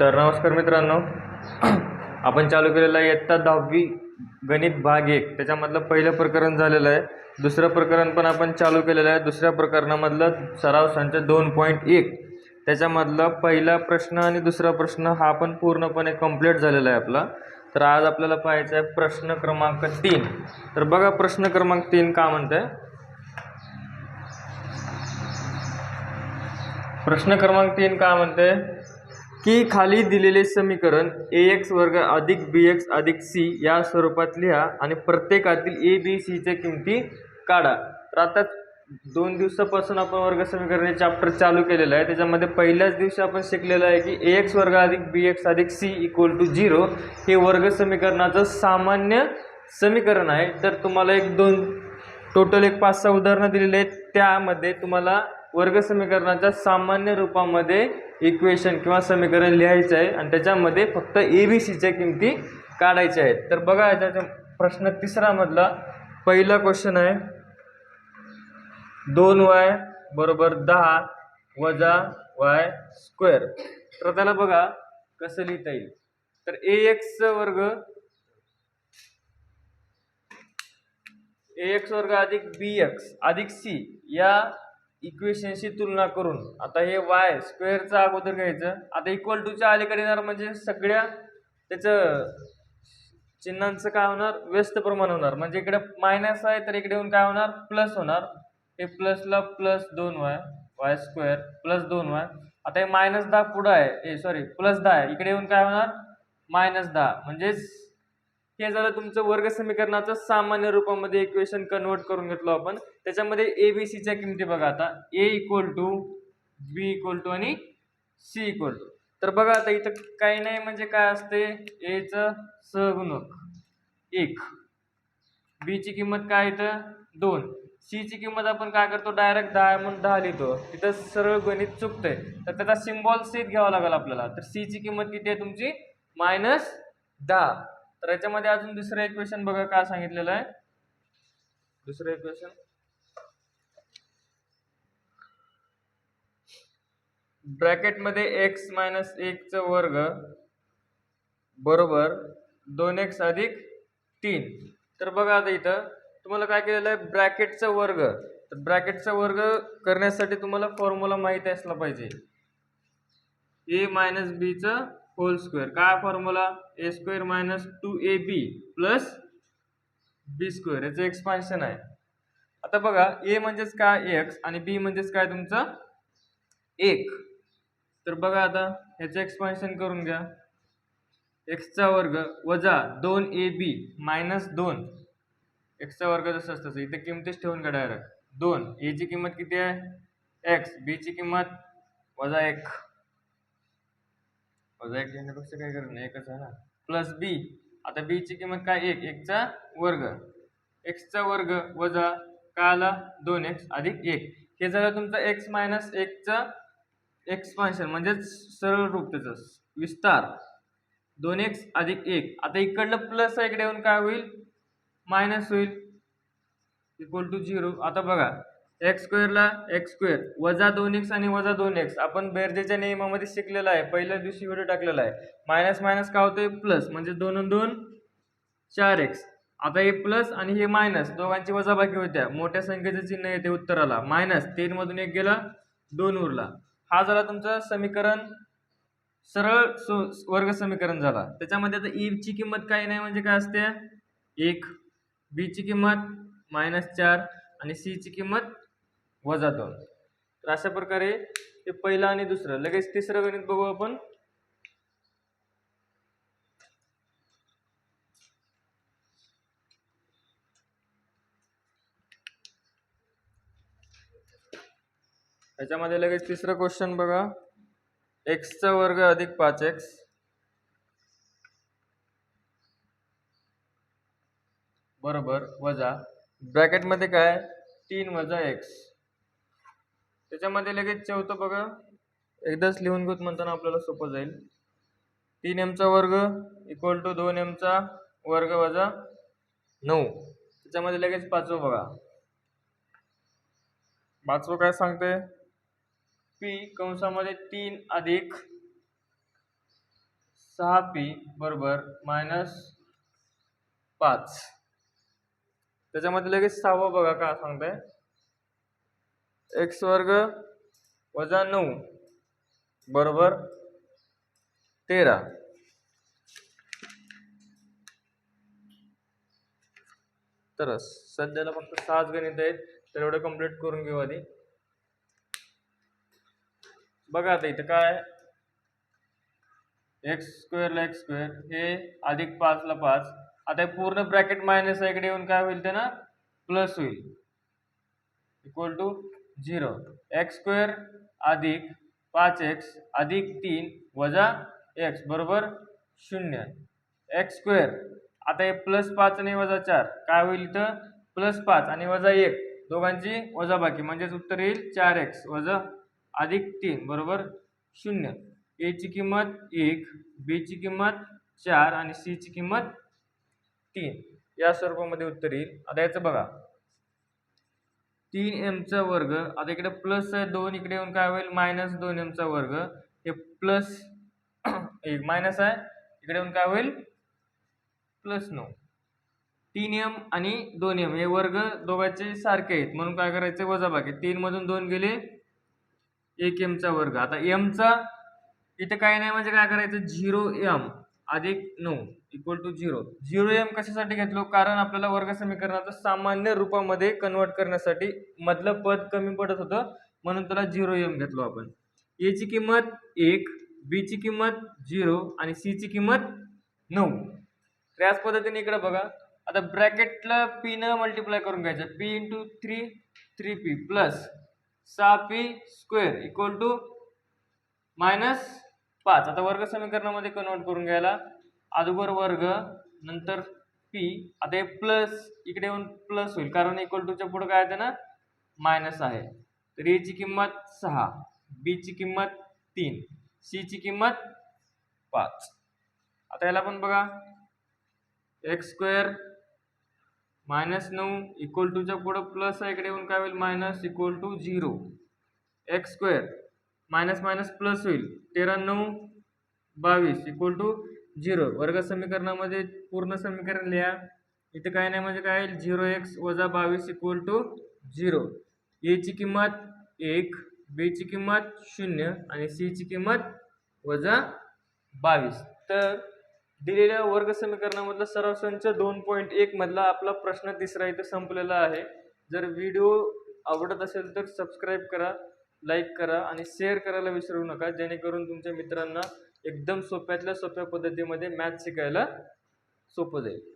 तर नमस्कार मित्रांनो. आपण चालू केलेला आहे इयत्ता दहावी गणित भाग एक. त्याच्यामधलं पहिलं प्रकरण झालेलं आहे. दुसरं प्रकरण पण आपण चालू केलेलं आहे. दुसऱ्या प्रकरणामधलं सराव संच दोन पॉईंट एक. त्याच्यामधला पहिला प्रश्न आणि दुसरा प्रश्न हा पण पूर्णपणे कंप्लीट झालेला आहे आपला. तर आज आपल्याला पाहायचा आहे प्रश्न क्रमांक तीन. तर बघा प्रश्न क्रमांक तीन का म्हणते प्रश्न क्रमांक तीन का म्हणते की खाली दिलेले समीकरण ए एक्स वर्ग अधिक बी एक्स अधिक सी या स्वरूपात लिहा आणि प्रत्येकातील ए बी सीच्या किमती काढा. तर आता दोन दिवसापासून आपण वर्ग समीकरण चॅप्टर चालू केलेलं आहे. त्याच्यामध्ये पहिल्याच दिवशी आपण शिकलेलं आहे की ए एक्स वर्ग अधिक बी एक्स अधिक सी इक्वल टू झिरो हे वर्ग समीकरणाचं सामान्य समीकरण आहे. तर तुम्हाला एक दोन टोटल एक पाच सहा उदाहरणं दिलेली आहेत. त्यामध्ये तुम्हाला वर्ग समीकरणाच्या सामान्य रूपामध्ये इक्वेशन किंवा समीकरण लिहायचं आहे आणि त्याच्यामध्ये फक्त ए बी सीच्या किमती काढायच्या आहेत. तर बघा याच्या प्रश्न तिसरामधला पहिला क्वेश्चन आहे. दोन वाय बरोबर दहा वजा वाय स्क्वेअर तर त्याला बघा कसं लिहिता येईल? तर ए एक्स वर्ग ए एक्स वर्ग अधिक बी एक्स अधिक सी या इक्वेशनशी तुलना करून. आता हे वाय स्क्वेअरचं अगोदर घ्यायचं. आता इक्वल टूच्या अलीकडे येणार म्हणजे सगळ्या त्याचं चिन्हांचं काय होणार? व्यस्त प्रमाण होणार. म्हणजे इकडे मायनस आहे तर इकडे येऊन काय होणार? प्लस होणार. हे प्लसला प्लस दोन वाय वाय स्क्वेअर प्लस दोन वाय आता हे मायनस दहा पुढं आहे. ए सॉरी प्लस दहा आहे. इकडे येऊन काय होणार? मायनस दहा. म्हणजेच हे झालं तुमचं वर्ग समीकरणाचं सामान्य रूपामध्ये इक्वेशन कन्वर्ट करून घेतलो आपण. त्याच्यामध्ये ए बी सीच्या किमती बघा आता. A equal to B equal to आणि सी इक्वल टू तर बघा आता इथं काही नाही म्हणजे काय असते? एचं सहगुणक एक. बीची किंमत काय इथं? दोन. सीची किंमत आपण काय करतो? डायरेक्ट दहा म्हणून दहा लिहितो. तिथं सरळ गणित चुकतंय. तर त्याचा सिम्बॉल सीत घ्यावा लागेल आपल्याला. तर सीची किंमत किती आहे तुमची? मायनस दहा. तर याच्यामध्ये अजून दुसरं इक्वेशन बघा काय सांगितलेलं आहे. दुसरं इक्वेशन ब्रॅकेटमध्ये एक्स मायनस एकचं वर्ग बरोबर दोन एक्स अधिक तीन. तर बघा आता इथं तुम्हाला काय केलेलं आहे? ब्रॅकेटचा वर्ग. तर ब्रॅकेटचा वर्ग करण्यासाठी तुम्हाला फॉर्म्युला माहिती असला पाहिजे. ए मायनस बीचं होल स्क्वेअर काय formula A square minus two A B plus B square याचं एक्सपान्शन आहे. आता बघा ए म्हणजेच काय? एक्स आणि बी म्हणजेच काय तुमचं? एक. तर बघा आता ह्याचं एक्सपान्शन करून घ्या. एक्सचा वर्ग वजा दोन ए बी मायनस दोन. एक्सचा वर्ग जसं असतं तसं. इथे किमतीच ठेवून घ्या डायरेक्ट दोन. एची किंमत किती आहे? एक्स बीची किंमत वजा एक. एक घेण्यापेक्षा काय करणं एकच आहे ना. प्लस बी आता बीची किंमत काय? एक एकचा वर्ग. एक्सचा वर्ग वजा काय आला दोन एक्स अधिक एक. हे झालं तुमचं एक्स मायनस एकचा एक्सपान्शन म्हणजेच सरळ रूप त्याचं विस्तार. दोन एक्स अधिक एक. आता इकडलं प्लस इकडे येऊन काय होईल? मायनस होईल. इक्वल टू झिरो आता बघा. एक्स स्क्वेअरला एक्स स्क्वेअर वजा दोन एक्स आणि वजा दोन एक्स. आपण बेरजेच्या नियमामध्ये शिकलेला आहे. पहिल्या दिवशी व्हिडिओ टाकलेला आहे. मायनस मायनस का होतंय? प्लस म्हणजे दोन दोन चार एक्स. आता हे प्लस आणि हे मायनस दोघांची वजाबाकी होत्या. मोठ्या संख्येचं चिन्ह येते उत्तराला. मायनस तीनमधून एक गेला दोन उरला. हा झाला तुमचं समीकरण सरळ सो वर्ग समीकरण झाला. त्याच्यामध्ये आता e ईची किंमत काही नाही म्हणजे काय असते? एक. बीची किंमत मायनस चार आणि सीची किंमत वजा दोन. तर अशा प्रकारे हे पहिलं आणि दुसरं. लगेच तिसरं गणित बघू आपण. त्याच्यामध्ये लगेच तिसरं क्वेश्चन बघा. एक्सचा वर्ग अधिक पाच एक्स बरोबर वजा. ब्रॅकेटमध्ये काय? तीन वजा एक्स त्याच्यामध्ये लगेच चौथं बघा. एकदाच लिहून घेत म्हणताना आपल्याला सोपं जाईल. तीन एमचा वर्ग इक्वल टू दोन एमचा वर्ग वजा नऊ. त्याच्यामध्ये लगेच पाचवं बघा. पाचवं काय सांगते पी कंसामध्ये तीन अधिक सहा पी बरोबर मायनस पाच. त्याच्यामध्ये लगेच सहावं बघा काय सांगताय? एक्स वर्ग वजा नऊ बरोबर तेरा. तर सध्याला फक्त सहाच गणित आहेत तर एवढं कंप्लीट करून घेऊ आधी. बघा आता इथं काय एक्स स्क्वेअरला एक्स स्क्वेअर हे अधिक पाचला पाच. आता हे पूर्ण ब्रॅकेट मायनस इकडे येऊन काय होईल ते ना? प्लस होईल. Equal to zero. X square अधिक पाच एक्स अधिक तीन वजा एक्स बरोबर शून्य. एक्स स्क्वेअर आता हे प्लस पाच आणि वजा चार काय होईल इथं? प्लस पाच आणि वजा एक दोघांची वजा बाकी म्हणजेच उत्तर येईल चार एक्स वजा अधिक तीन बरोबर शून्य. एची किंमत एक बीची किंमत चार आणि सीची किंमत तीन. या स्वरूपामध्ये उत्तर येईल. आता याचं बघा. तीन एमचा वर्ग आता इकडे प्लस दोन इकडे येऊन काय होईल? मायनस दोन एमचा वर्ग. हे प्लस एक मायनस आहे. इकडे येऊन काय होईल? प्लस नऊ. तीन एम आणि दोन एम हे वर्ग दोघांचे सारखे आहेत. म्हणून काय करायचे? वजा बाकी दोन गेले एक एमचा वर्ग. आता एमचा इथं काय नाही म्हणजे काय करायचं? झिरो एम अधिक नऊ equal to zero zero M कशासाठी घेतलो? कारण आपल्याला वर्ग समीकरणाचं सामान्य रूपामध्ये कन्वर्ट करण्यासाठी मधलं पद कमी पडत होतं म्हणून त्याला झिरो एम घेतलो आपण. एची किंमत एक बीची किंमत झिरो आणि सीची किंमत नऊ. तर याच पद्धतीने इकडे बघा. आता ब्रॅकेटला पी न मल्टिप्लाय करून घ्यायचं. P into three three P plus सहा P square equal to minus पाच. आता वर्ग समीकरणामध्ये कन्वर्ट करून घ्यायला अगोदर वर्ग नंतर पी आता हे प्लस इकडे येऊन प्लस होईल. कारण इक्वल टूच्या पुढे काय येते ना मायनस आहे. तर एची किंमत सहा. बीची किंमत तीन. सीची किंमत पाच. आता याला पण बघा. एक्स स्क्वेअर मायनस नऊ इक्वल टूच्या पुढं प्लस आहे. इकडे येऊन काय होईल? Minus equal to zero X square minus minus plus होईल. तेरा नऊ बावीस इक्वल टू झिरो वर्ग समीकरणामध्ये पूर्ण समीकरण लिहा. इथे काय नाही म्हणजे काय? झिरो एक्स वजा बावीस इक्वल टू झिरो एची किंमत एक बीची किंमत शून्य आणि सीची किंमत वजा बावीस. तर दिलेल्या वर्ग समीकरणामधला सराव संच दोन पॉईंट एकमधला आपला प्रश्न तिसरा इथं संपलेला आहे. जर व्हिडिओ आवडत असेल तर सबस्क्राईब करा. लाईक करा आणि शेअर करायला विसरू नका जेणेकरून तुमच्या मित्रांना एकदम सोप्यातल्या सोप्या पद्धतीमध्ये मॅथ शिकायला सोपं जाईल.